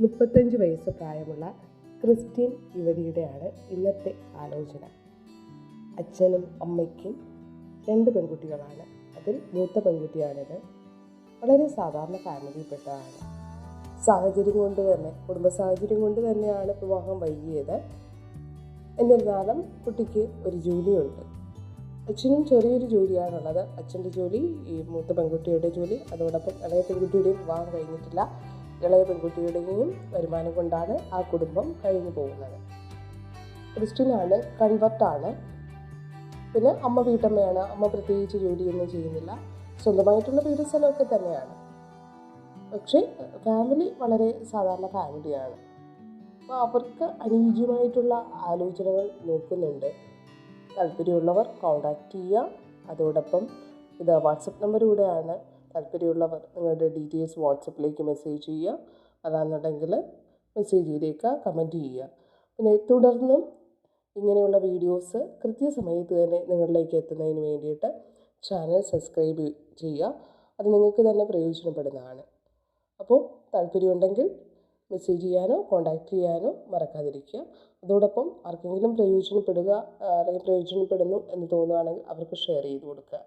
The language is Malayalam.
മുപ്പത്തഞ്ച് വയസ്സ് പ്രായമുള്ള ക്രിസ്ത്യൻ യുവതിയുടെയാണ് ഇന്നത്തെ ആലോചന. അച്ഛനും അമ്മയ്ക്കും രണ്ട് പെൺകുട്ടികളാണ്. അതിൽ മൂത്ത പെൺകുട്ടിയാണിത്. വളരെ സാധാരണ ഫാമിലിയിൽപ്പെട്ടതാണ്. സാഹചര്യം കൊണ്ട് തന്നെ കുടുംബ സാഹചര്യം കൊണ്ട് തന്നെയാണ് വിവാഹം വൈകിയത്. എന്നിരുന്നാലും കുട്ടിക്ക് ഒരു ജോലിയുണ്ട്. അച്ഛനും ചെറിയൊരു ജോലിയാണുള്ളത്. അച്ഛന്റെ ജോലി ഈ മൂത്ത പെൺകുട്ടിയുടെ ജോലി അതോടൊപ്പം ഇളയ പെൺകുട്ടിയുടെയും വിവാഹം കഴിഞ്ഞിട്ടില്ല. ഇളയ പെൺകുട്ടിയുടെയും വരുമാനം കൊണ്ടാണ് ആ കുടുംബം കഴിഞ്ഞു പോകുന്നത്. ക്രിസ്ത്യനാണ് കൺവർട്ടാണ്. പിന്നെ അമ്മ വീട്ടമ്മയാണ്. അമ്മ പ്രത്യേകിച്ച് ജോലിയൊന്നും ചെയ്യുന്നില്ല. സ്വന്തമായിട്ടുള്ള വീട് സ്ഥലമൊക്കെ തന്നെയാണ്. പക്ഷേ ഫാമിലി വളരെ സാധാരണ ഫാമിലിയാണ് അപ്പോൾ അവർക്ക് അനുയോജ്യമായിട്ടുള്ള ആലോചനകൾ നോക്കുന്നുണ്ട്. താല്പര്യമുള്ളവർ കോണ്ടാക്ട് ചെയ്യുക. അതോടൊപ്പം ഇത് വാട്സപ്പ് നമ്പറിലൂടെയാണ് താല്പര്യമുള്ളവർ നിങ്ങളുടെ ഡീറ്റെയിൽസ് വാട്സപ്പിലേക്ക് മെസ്സേജ് ചെയ്യുക. അതാണെന്നുണ്ടെങ്കിൽ മെസ്സേജ് ചെയ്തേക്കുക കമന്റ് ചെയ്യുക. പിന്നെ തുടർന്നും ഇങ്ങനെയുള്ള വീഡിയോസ് കൃത്യസമയത്ത് തന്നെ നിങ്ങളിലേക്ക് എത്തുന്നതിന് വേണ്ടിയിട്ട് ചാനൽ സബ്സ്ക്രൈബ് ചെയ്യുക. അത് നിങ്ങൾക്ക് തന്നെ പ്രയോജനപ്പെടുന്നതാണ്. അപ്പോൾ താല്പര്യമുണ്ടെങ്കിൽ മെസ്സേജ് ചെയ്യാനോ കോൺടാക്റ്റ് ചെയ്യാനോ മറക്കാതിരിക്കുക. അതോടൊപ്പം ആർക്കെങ്കിലും പ്രയോജനപ്പെടുക അല്ലെങ്കിൽ പ്രയോജനപ്പെടുന്നു എന്ന് തോന്നുകയാണെങ്കിൽ അവർക്ക് ഷെയർ ചെയ്ത് കൊടുക്കുക.